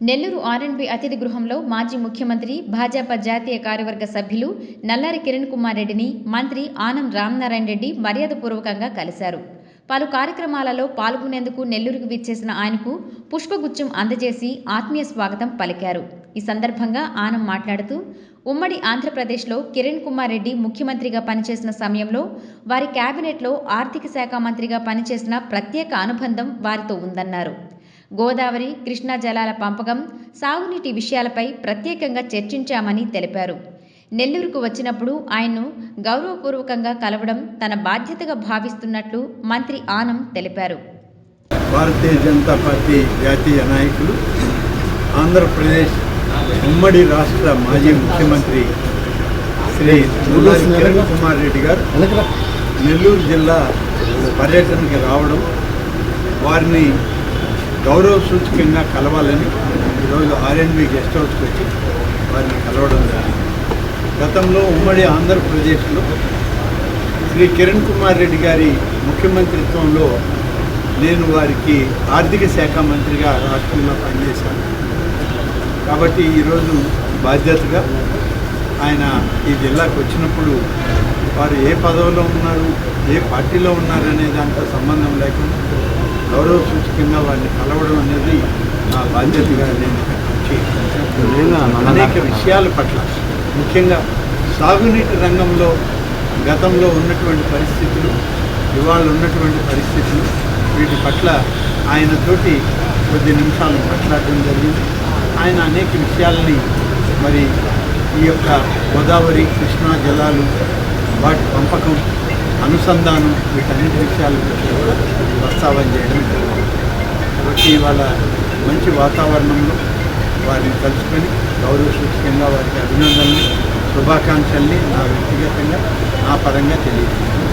నెల్లూరు ఆర్ఎండ్బి అతిథి గృహంలో మాజీ ముఖ్యమంత్రి భాజపా జాతీయ కార్యవర్గ సభ్యులు నల్లారి కిరణ్ కుమార్ రెడ్డిని మంత్రి ఆనం రామనారాయణ రెడ్డి మర్యాదపూర్వకంగా కలిశారు. పలు కార్యక్రమాలలో పాల్గొనేందుకు నెల్లూరుకు విచ్చేసిన ఆయనకు పుష్పగుచ్చం అందజేసి ఆత్మీయ స్వాగతం పలికారు. ఈ సందర్భంగా ఆనం మాట్లాడుతూ ఉమ్మడి ఆంధ్రప్రదేశ్లో కిరణ్ కుమార్ రెడ్డి ముఖ్యమంత్రిగా పనిచేసిన సమయంలో వారి కేబినెట్లో ఆర్థిక శాఖ మంత్రిగా పనిచేసిన ప్రత్యేక అనుబంధం వారితో ఉందన్నారు. గోదావరి కృష్ణా జలాల పంపకం సాగునీటి విషయాలపై ప్రత్యేకంగా చర్చించామని తెలిపారు. నెల్లూరుకు వచ్చినప్పుడు ఆయన్ను గౌరవపూర్వకంగా కలవడం తన బాధ్యతగా భావిస్తున్నట్లు మంత్రి ఆనం తెలిపారు. భారతీయ జనతా పార్టీ జాతీయ నాయకులు ఆంధ్రప్రదేశ్ ఉమ్మడి రాష్ట్ర మాజీ ముఖ్యమంత్రి శ్రీ నల్లారి కిరణ్ కుమార్ రెడ్డి గారు నెల్లూరు జిల్లా పర్యటనకి రావడం వారిని గౌరవ సూచకంగా కలవాలని ఈరోజు ఆర్ఎన్బి గెస్ట్ హౌస్కి వచ్చి వారిని కలవడం జరిగింది. గతంలో ఉమ్మడి ఆంధ్రప్రదేశ్లో శ్రీ కిరణ్ కుమార్ రెడ్డి గారి ముఖ్యమంత్రిత్వంలో నేను వారికి ఆర్థిక శాఖ మంత్రిగా రాష్ట్రంలో పనిచేశాను. కాబట్టి ఈరోజు బాధ్యతగా ఆయన ఈ జిల్లాకు వచ్చినప్పుడు వారు ఏ పదవిలో ఉన్నారు ఏ పార్టీలో ఉన్నారు అనే దాంతో సంబంధం లేకుండా గౌరవ సూచకంగా వారిని కలవడం అనేది నా బాధ్యతగా నేను అనేక విషయాల పట్ల ముఖ్యంగా సాగునీటి రంగంలో గతంలో ఉన్నటువంటి పరిస్థితులు ఇవాళ ఉన్నటువంటి పరిస్థితులు వీటి పట్ల ఆయనతోటి కొద్ది నిమిషాలు మాట్లాడడం జరిగింది. ఆయన అనేక విషయాలని మరి ఈ యొక్క గోదావరి కృష్ణా జలాలు వాటి పంపకం అనుసంధానం వీటన్నిటి విషయాల కూడా ప్రస్తావన చేయడం కాబట్టి ఇవాళ మంచి వాతావరణంలో వారిని కలుసుకొని గౌరవ సూచకంగా వారికి అభినందనలు శుభాకాంక్షల్ని నా వ్యక్తిగతంగా నా పరంగా తెలియజేస్తున్నాను.